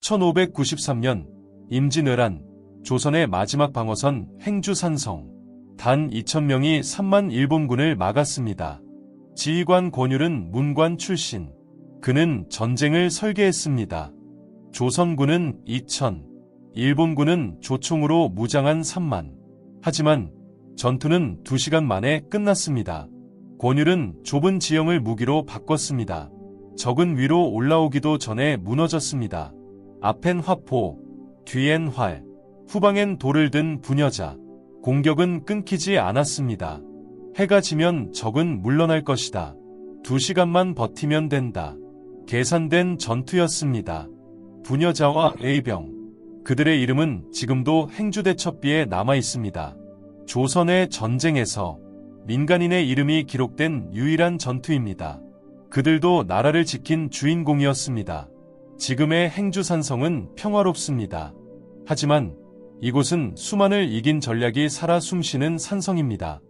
1593년 임진왜란 조선의 마지막 방어선 행주산성 단 2천명이 3만 일본군을 막았습니다. 지휘관 권율은 문관 출신. 그는 전쟁을 설계했습니다. 조선군은 2천, 일본군은 조총으로 무장한 3만. 하지만 전투는 2시간 만에 끝났습니다. 권율은 좁은 지형을 무기로 바꿨습니다. 적은 위로 올라오기도 전에 무너졌습니다. 앞엔 화포, 뒤엔 활, 후방엔 돌을 든 부녀자. 공격은 끊기지 않았습니다. 해가 지면 적은 물러날 것이다. 두 시간만 버티면 된다. 계산된 전투였습니다. 부녀자와 A병. 그들의 이름은 지금도 행주대첩비에 남아 있습니다. 조선의 전쟁에서 민간인의 이름이 기록된 유일한 전투입니다. 그들도 나라를 지킨 주인공이었습니다. 지금의 행주산성은 평화롭습니다. 하지만 이곳은 수만을 이긴 전략이 살아 숨쉬는 산성입니다.